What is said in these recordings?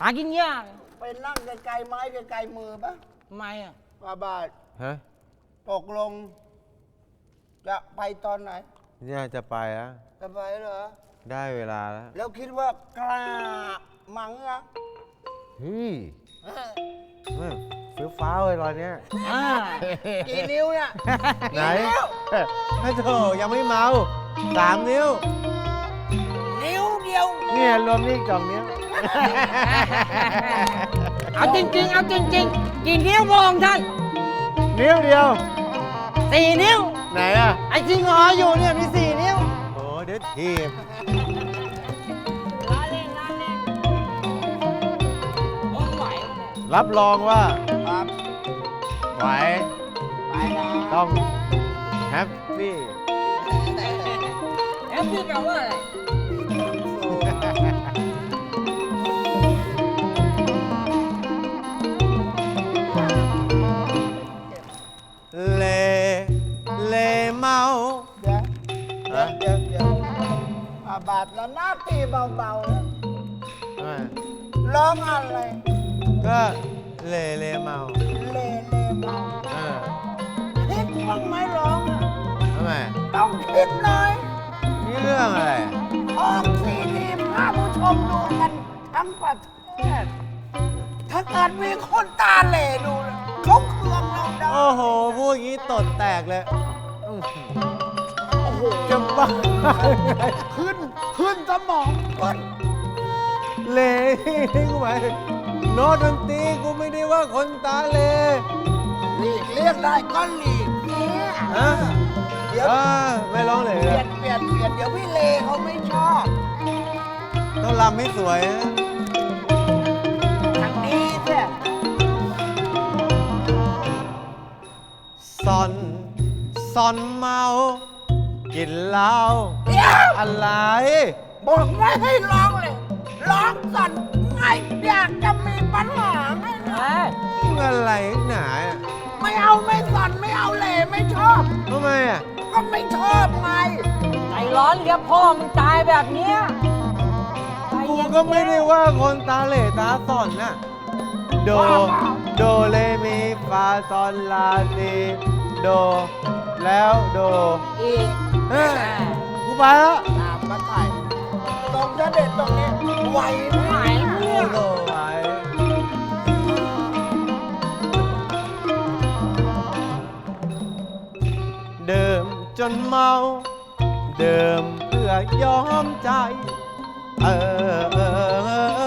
หากินยากไปนั่งไกลๆไม้ไกลๆมือปะทำไมอะบาบาทฮะตกลง จะไปตอนไหนเนี่ยจะไปแล้วจะไปเหรอ ได้เวลาแล้วแล้วคิดว่ากล้ามังอะเฮ้ยแม่งเฟี้ยวฟ้าวเลยตอนเนี้ย อ่ากี่นิ้วเนี่ยไหนกี่นิ้วพระโถยังไม่เมาสามนิ้ว นิ้วเดียว เนี่ยรวมนี่อีกสองนิ้ว เอาจริงๆ เอาจริงๆ กี่นิ้วพระองค์ท่านนิ้วเดียว สี่นิ้ว ไหนอะไอ้ที่งออยู่เนี่ยมีสี่นิ้ว โอ้เดี๋ยวทีบล้าเล่นล้าเล่นองค์ไหวไหมเนี่ยรับรองว่าครับไหวไปนะต้องแฮปปี้เอ๊ะพี่แปลว่าอะไร บาบาทแล้วหน้าตีเบาๆนะทำไมร้องอะไร ก็เลเลเมาเล่เล่เมาเออคิดบ้างไหมร้องอะทำไมต้องคิดหน่อยนี่เรื่องอะไร ออกซีดีพาผู้ชมดูกันทั้งประเทศถ้าเกิดมีคนตาเหล่ดูนะเขาเคืองเราได้โอ้โหพูดอย่างนี้ตดแตกเลยอื้อหือโอ้โหจะบ้าขึ้น ขึ้นสมองขึ้นเลนี่กูหมายถึงโน้ตดนตรีกูไม่ได้ว่าคนตาเลหลีกเลี่ยงได้ก็หลีกเนี่ยฮะเดี๋ยวเออไม่ร้องเลยเปลี่ยนเปลี่ยนเปลี่ยนเดี๋ยวพี่เลเขาไม่ชอบต้องรำให้สวยนะทางนี้เนี่ยซอนซอนเมา กินเหล้าเดี๋ยวอะไร บอกไม่ให้ร้องเลยร้องก่อนไงอยากจะมีปัญหาไงนะเอ้ยอะไรหนาอะไม่เอาไม่สั่นไม่เอาเหล่ไม่ชอบ ทำไมอะก็ไม่ชอบไงใจร้อนเรียกพ่อมึงตายแบบเนี้ยใจกูเย็นๆก็ไม่ได้ว่าคนตาเหล่ตาสอนน่ะ โด โดเลมีฟาซอนลาซีโด แล้วโดอีกเฮ้ยกูไปแล้วตามมาไถ่ ตรงเสด็จตรงนี้ไหวไหมไหวเนี่ยโดไปเดิมจนเมา เดิมเพื่อยอมใจ เออเออ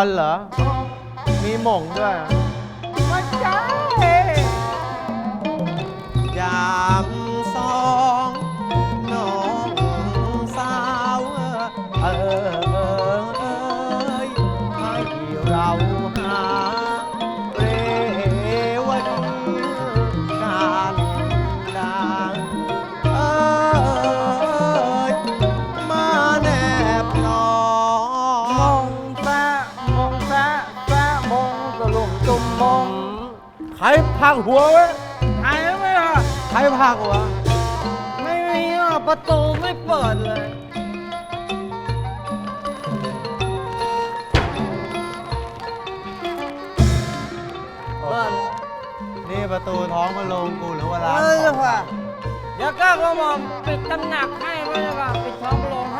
อนเหรอ มีหม่งด้วย ครพักหัวไว้หายไหมล่ะ ใครพักหัว ไม่มีอะประตูไม่เปิดเลย เปิดนี่ประตูท้องมาลงกูหรือว่าร้านเอ้ยของค่ะ เดี๋ยวก้าวกระหม่อมปิดตำหนักให้ไว้เลยค่ะปิดท้องพระโรงให้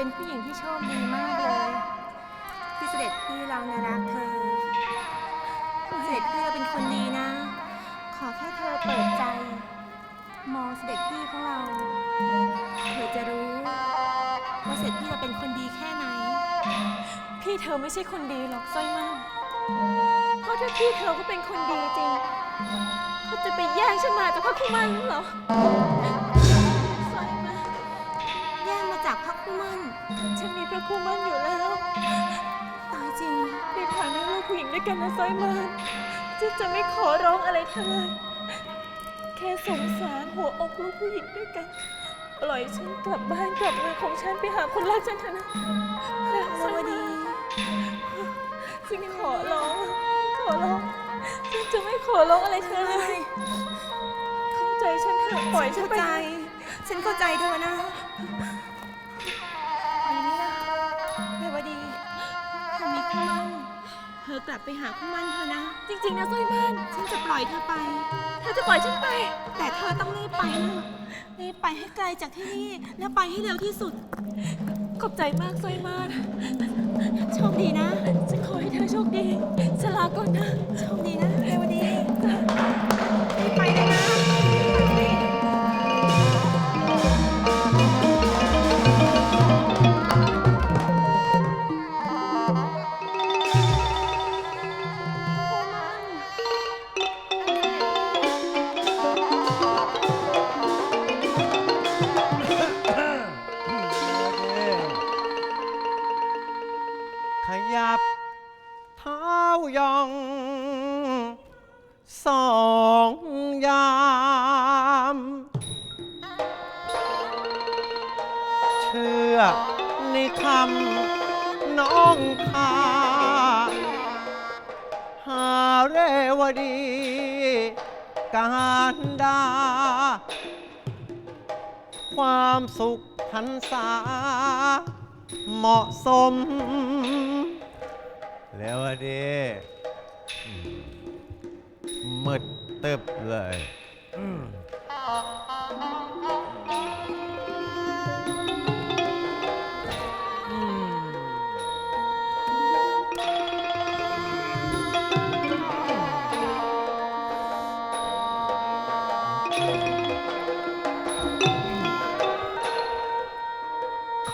เป็นผู้หญิงที่โชคดีมากเลยที่เสด็จพี่เรานะรักเธอ เสด็จพี่เราเป็นคนดีนะ ขอแค่เธอเปิดใจ มองเสด็จพี่ของเรา เธอจะรู้ว่าเสด็จพี่เราเป็นคนดีแค่ไหน พี่เธอไม่ใช่คนดีหรอกสร้อยมากเพราะถ้าพี่เธอก็เป็นคนดีจริงเขาจะไปแย่งฉันมาจากพระคุมันหรอสร้อยมากแย่งมาจากพระคุมันฉัน ระคุมันอยู่แล้ว ตายจริงในฐานะลูกผู้หญิงด้วยกันนะสร้อยมากฉันจะไม่ขอร้องอะไรเธอเลย แค่สงสารหัวอกลูกผู้หญิงด้วยกัน ปล่อยฉันกลับบ้านกลับเมืองของฉันไปหาคนรักฉันเถอะนะนะสวัสดีฉันขอร้อง ขอร้อง ฉันจะไม่ขอร้องอะไรเธอเลย เข้าใจฉันเถอะปล่อยฉันเข้าไปใจฉันเข้าใจเธอนะ ธอกลับไปหาคู่มั่นเธอนะ จริง ๆ นะสร้อยบ้าน ฉันจะปล่อยเธอไป เธอจะปล่อยฉันไป แต่เธอต้องรีบไปนะรีบไปให้ไกลจากที่นี่ แล้วไปให้เร็วที่สุด ขอบใจมากสร้อยมาน โชคดีนะ ฉันขอให้เธอโชคดีฉันลาก่อนนะ โชคดีนะเรวดีรีบไปเลยนะ ความสุขพรรษา เหมาะสม แล้วอะดีมืดตึบเลย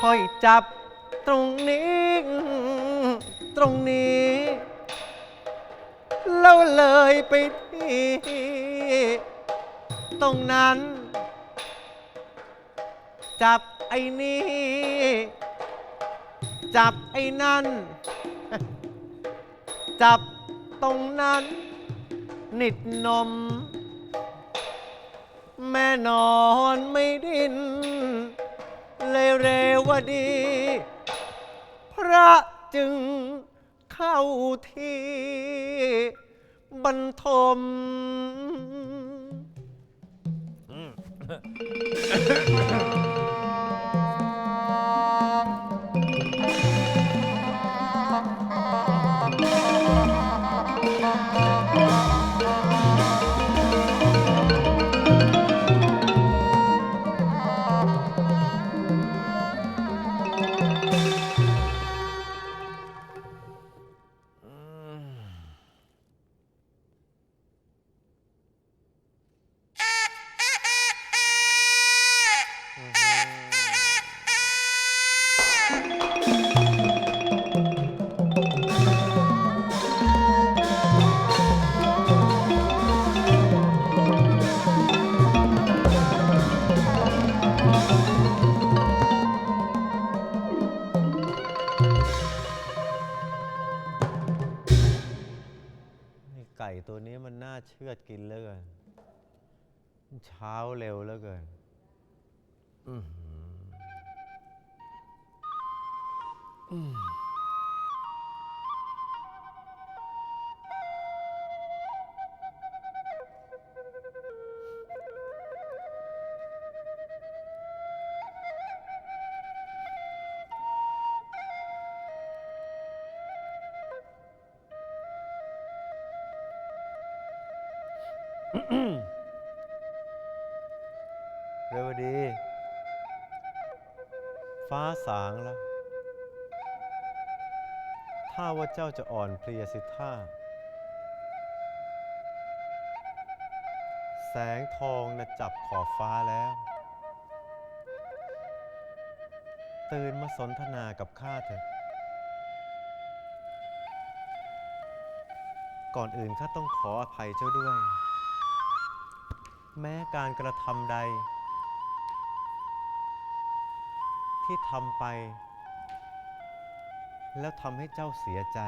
ค่อยจับตรงนี้ ตรงนี้แล้วเลยไปที่ตรงนั้น จับไอ้นี่ จับไอ้นั่น จับตรงนั้น นิดนม แม่นอนไม่ดิ้น เลยเรวดี พระจึงเข้าที่บรรทม เช้าเร็วแล้วเกินอื้อหืออืม สางแล้ว ถ้าว่าเจ้าจะอ่อนเพลียสิท่า แสงทองนะจับขอบฟ้าแล้ว ตื่นมาสนทนากับข้าเถอะ ก่อนอื่นข้าต้องขออภัยเจ้าด้วย แม้การกระทำใด ที่ทำไป แล้วทำให้เจ้าเสียใจ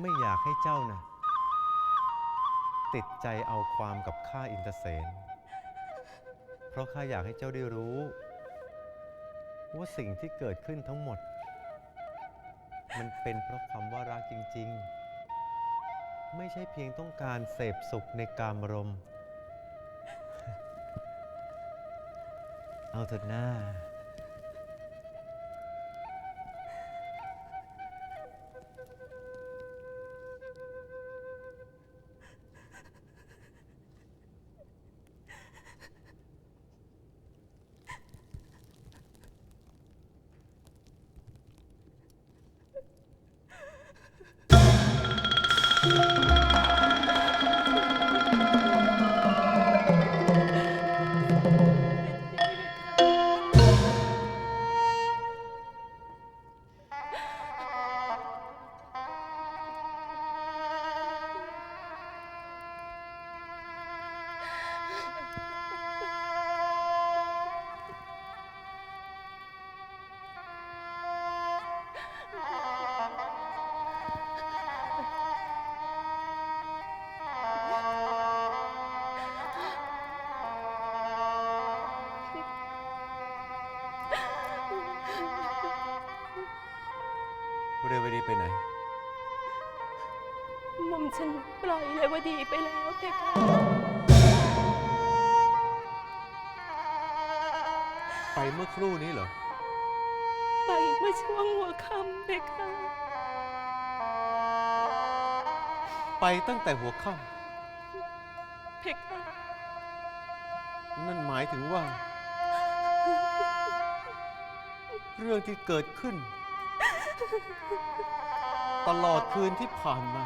ไม่อยากให้เจ้านะ่ะติดใจเอาความกับข้าอินเตอร์เซนเพราะข้าอยากให้เจ้าได้รู้ ว่าสิ่งที่เกิดขึ้นทั้งหมด มันเป็นเพราะคำว่ารักจริง ๆ ไม่ใช่เพียงต้องการเสพสุขในกามรมณ์ เอาเถิดหน้า วดีไปไหน หม่อมฉันปล่อยเลยวดีไปแล้วเพคะ ไปเมื่อครู่นี้เหรอ ไปเมื่อช่วงหัวค่ำเพคะ ไปตั้งแต่หัวค่เพคะำนั่นหมายถึงว่า เรื่องที่เกิดขึ้น ตลอดคืนที่ผ่านมา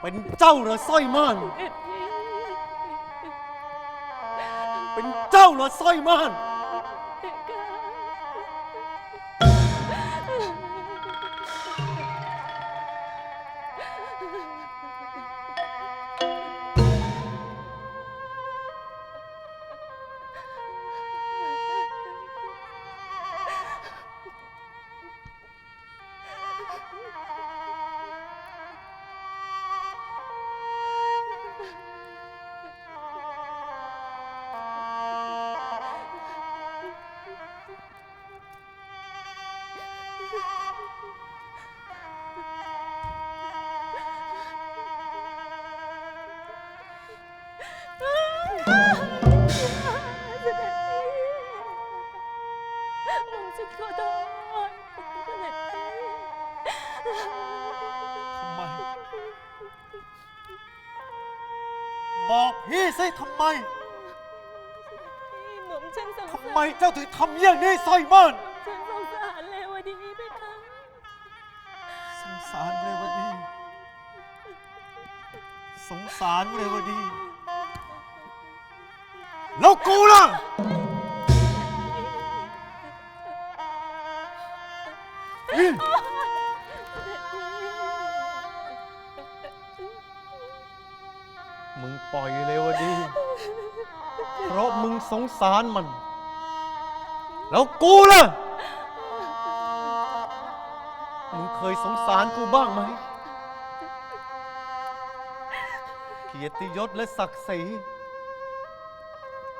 เป็นเจ้าเหรอสร้อยม่าน เป็นเจ้าเหรอสร้อยม่าน บอกพี่สิทำไม หม่อมฉันสงทำสารไมเจ้าถึงทำอย่างนี้สร้อยม่านฉันสงสารเลวดีไปค่ะสงสารเรวดี สงสารเรวดี แล้วกูล่ะ งสงสารมัน แล้วกูล่ะ มึงเคยสงสารกูบ้างไหม เกียรติยศและศักดิ์ศรี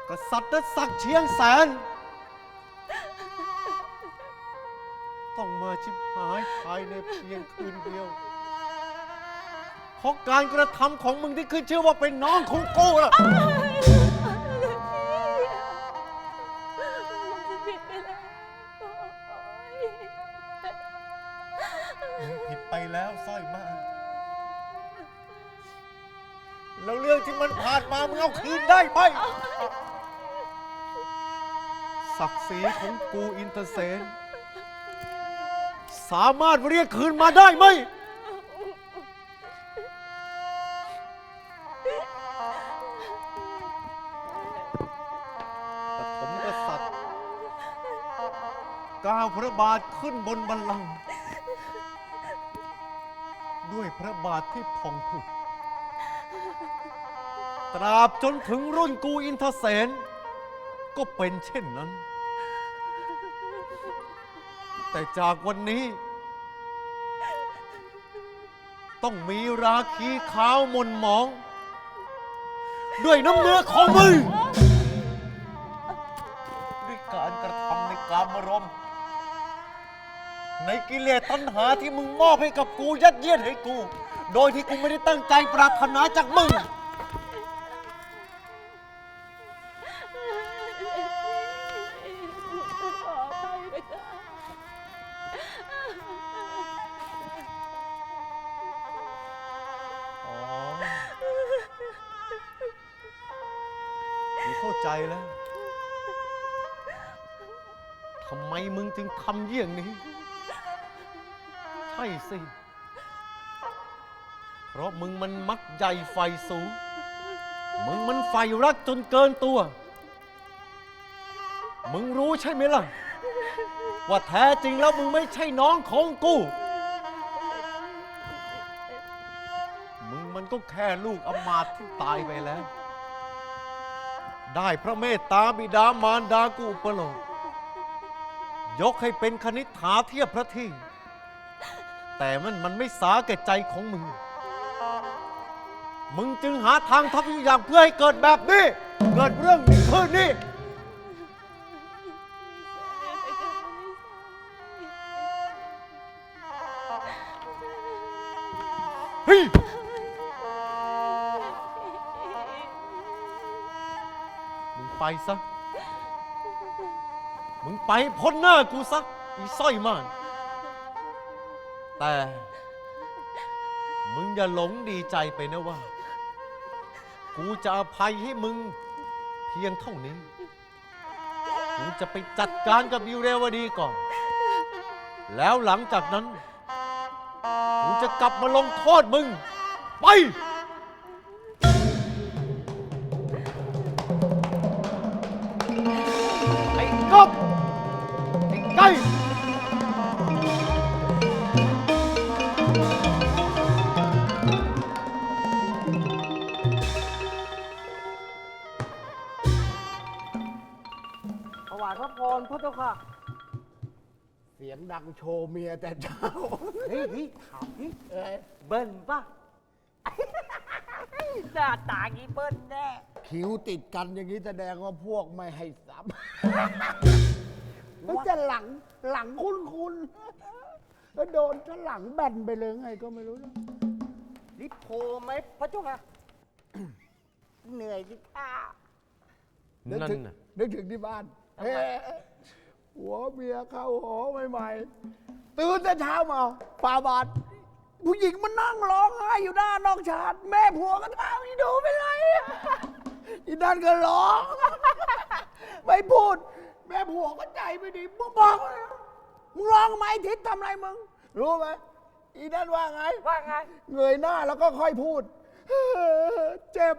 กษัตริย์และศักดิ์เชียงแสน ต้องมาชิบหายภายในเพียงคืนเดียวเพราะการกระทำของมึงที่ขึ้นชื่อว่าเป็นน้องของกูล่ะ สร้อยมากแล้วเรื่องที่มันผ่านมามึงเอาคืนได้ไหม ศักดิ์ศรีของกูอินเตอร์เซน สามารถเรียกคืนมาได้ไหมปฐมกษัตริย์ก้าวพระบาทขึ้นบนบัลลังก์ ด้วยพระบาทที่ผ่องผุดตราบจนถึงรุ่นกูอินทเสนก็เป็นเช่นนั้น แต่จากวันนี้ ต้องมีราคีขาวมนหมอง ด้วยน้ำเนื้อของมึง ในกิเลสตัณหาที่มึงมอบให้กับกูยัดเยียดให้กู โดยที่กูไม่ได้ตั้งใจปรารถนาจากมึง ขออภัยด้วยค่ะอ๋อกูเข้าใจแล้ว ทำไมมึงจึงทำเยี่ยงนี้ สิ เพราะมึงมันมักใหญ่ไฟสูง มึงมันไฟรักจนเกินตัว มึงรู้ใช่ไหมล่ะ ว่าแท้จริงแล้วมึงไม่ใช่น้องของกู มึงมันก็แค่ลูกอมาตที่ตายไปแล้ว ได้พระเมตตาบิดามารดากูอุปโลกยกให้เป็นคณิษฐาเทียบพระที่ แต่มันมันไม่สาแก่ใจของมึง มึงจึงหาทางทำทุกอย่างเพื่อให้เกิดแบบนี้ เกิดเรื่องนี้ขึ้นนี่ เฮ้ย มึงไปซะ มึงไปพ้นหน้ากูซะ อีสร้อยมาน แต่ มึงอย่าหลงดีใจไปนะว่า กูจะอภัยให้มึง เพียงเท่านี้ กูจะไปจัดการกับบิวเรวดีก่อน แล้วหลังจากนั้น กูจะกลับมาลงโทษมึง ไป เสียงดังโชว์เมียแต่เช้าเฮ้ยเฮ้ยถามเฮ้ยเอ้ยเบิ้ลป่ะ หน้าตางี้เบิ้ลแน่คิ้วติดกันอย่างนี้แสดงว่าพวกไม่ให้ซ้ำมันจะหลังหลังคุ้นคุณแล้วโดนจะหลังแบนไปเลยไงก็ไม่รู้นะลิโพไหมพระเจ้าค่ะ เหนื่อยสิข้านึกนั่นถึงน่ะ นึกถึงที่บ้านเฮ้ย หัวเมียเข้าหอใหม่ๆตื่นแต่เช้ามาฝ่าบาทผู้หญิงมันนั่งร้องไห้อยู่หน้านอกชาติ แม่ผัวก็ถามอีดูเป็นไรอะอีนั่นก็ร้อง ไม่พูด แม่ผัวก็ใจไม่ดีมึงบอกเลยมึงร้องไหมทิศทำอะไรมึง รู้ไหมอีนั่นว่าไง ว่าไง เงยหน้าแล้วก็ค่อยพูด เจ็บ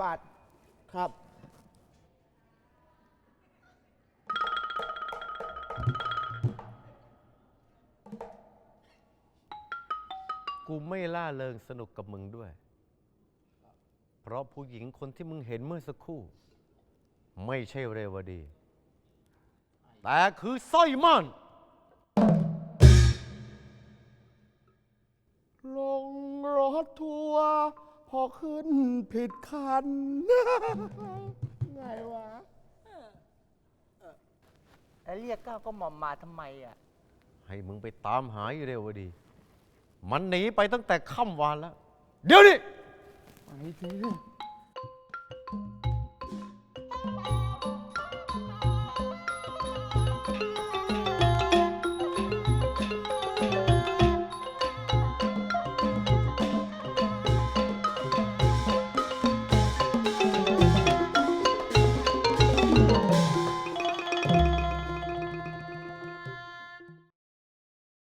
บาทครับ กูไม่ล่าเริงสนุกกับมึงด้วย เพราะผู้หญิงคนที่มึงเห็นเมื่อสักครู่ ไม่ใช่เรวดี แต่คือสร้อยม่านลงรถทัวร์ พอขึ้นผิดคัน ไงวะ แล้วเรียกก้าวก็หม่อมมาทำไมอะ ให้มึงไปตามหาอีเรวดี มันหนีไปตั้งแต่ค่ำวานแล้ว เดี๋ยวนี้ ไปที